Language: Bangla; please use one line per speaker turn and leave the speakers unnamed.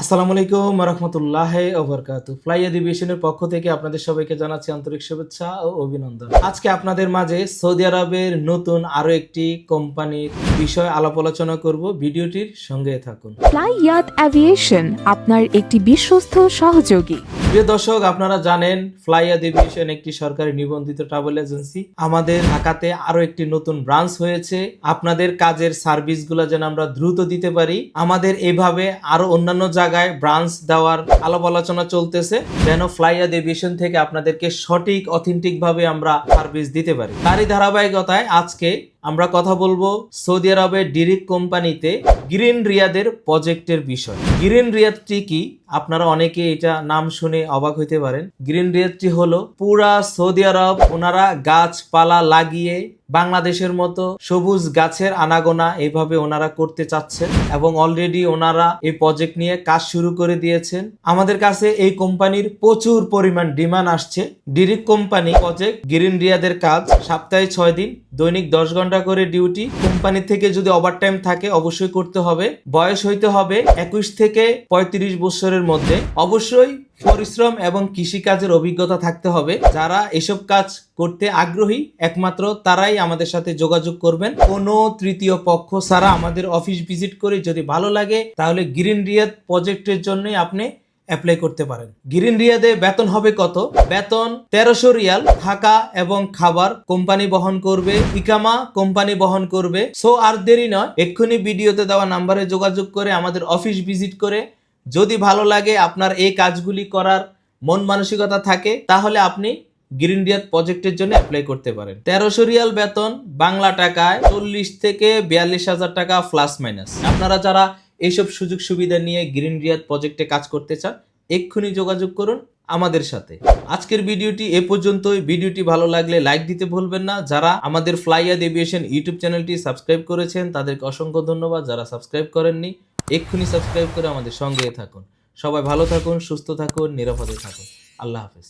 আসসালামু আলাইকুম রহমতুল্লাহ ওবরকাত। ফ্লাই এডিভিশনের পক্ষ থেকে আপনাদের সবাইকে জানাচ্ছি আন্তরিক শুভেচ্ছা ও অভিনন্দন। আজকে আপনাদের মাঝে সৌদি আরবের নতুন আরও একটি কোম্পানির বিষয় আলাপ আলোচনা করব। ভিডিওটির সঙ্গে থাকুন।
ফ্লাই ইয়াদ অ্যাভিয়েশন আপনার একটি বিশ্বস্ত সহযোগী।
প্রিয় দর্শক, আপনারা জানেন, ফ্লাইয়া এডিভিশন একটি সরকারি নিবন্ধিত ট্রাভেল এজেন্সি। আমাদের ঢাকাতে আরও একটি নতুন ব্রাঞ্চ হয়েছে। আপনাদের কাজের সার্ভিসগুলো যেন আমরা দ্রুত দিতে পারি। আমাদের এভাবে আরও অন্যান্য জায়গায় ব্রাঞ্চ দেওয়ার আলাপ আলোচনা চলতেছে, যেন ফ্লাইয়া এভিয়েশন থেকে আপনাদেরকে সঠিক অথেন্টিক ভাবে আমরা সার্ভিস দিতে পারি। তারই ধারাবাহিকতায় আজকে আমরা কথা বলব সৌদি আরবের ডিরিক কোম্পানিতে গ্রিন রিয়াদের প্রজেক্টের বিষয়। গ্রিন রিয়াদটি কি? আপনারা অনেকে এটা নাম শুনে অবাক হইতে পারেন। গ্রিন রিয়াদটি হলো পুরা সৌদি আরব ওনারা গাছপালা লাগিয়ে বাংলাদেশের মতো সবুজ গাছের আনাগোনা এইভাবে ওনারা করতে চাচ্ছেন এবং অলরেডি ওনারা এই প্রজেক্ট নিয়ে কাজ শুরু করে দিয়েছেন। আমাদের কাছে এই কোম্পানির প্রচুর পরিমাণ ডিমান্ড আসছে। ডিরিক কোম্পানি প্রজেক্ট গ্রিন রিয়াদের কাজ সপ্তাহে ছয় দিন, দৈনিক দশ ঘণ্টা করে ডিউটি কোম্পানি থেকে যদি ওভারটাইম থাকে, অবশ্যই করতে হবে। বয়স হইতে হবে একুশ থেকে পঁয়ত্রিশ বছরের মধ্যে। অবশ্যই পরিশ্রম এবং কৃষিকাজের অভিজ্ঞতা থাকতে হবে। যারা এসব কাজ করতে আগ্রহী, একমাত্র তারাই আমাদের সাথে যোগাযোগ করবেন। কোনো তৃতীয় পক্ষ ছাড়া আমাদের অফিস ভিজিট করে যদি ভালো লাগে, তাহলে গ্রিন রিয়াদ প্রজেক্টের জন্যই আপনি অ্যাপ্লাই করতে পারেন। গ্রিন রিয়াদে বেতন হবে কত? বেতন তেরোশো রিয়াল থাকা এবং খাবার কোম্পানি বহন করবে, ইকামা কোম্পানি বহন করবে। সো আর দেরি নয়, এক্ষুনি ভিডিওতে দেওয়া নাম্বারে যোগাযোগ করে আমাদের অফিস ভিজিট করে যদি ভালো লাগে আপনার এই কাজগুলি করার মন মানসিকতা থাকে, তাহলে আপনি গ্রিন রিয়াদ প্রজেক্টের জন্য অ্যাপ্লাই করতে পারেন। তেরোশো রিয়াল বেতন বাংলা টাকায় চল্লিশ থেকে বিয়াল্লিশ হাজার টাকা প্লাস মাইনাস আপনারা যারা এইসব সুযোগ সুবিধা নিয়ে গ্রিন রিয়াদ প্রজেক্টে কাজ করতে চান, এক্ষুনি যোগাযোগ করুন আমাদের সাথে। আজকের ভিডিওটি এ পর্যন্তই। ভিডিওটি ভালো লাগলে লাইক দিতে ভুলবেন না। যারা আমাদের ফ্লাইয়াদ এভিয়েশন ইউটিউব চ্যানেলটি সাবস্ক্রাইব করেছেন, তাদেরকে অসংখ্য ধন্যবাদ। যারা সাবস্ক্রাইব করেননি, এক্ষুনি সাবস্ক্রাইব করে আমাদের সঙ্গে থাকুন। সবাই ভালো থাকুন, সুস্থ থাকুন, নিরাপদে থাকুন। আল্লাহ হাফেজ।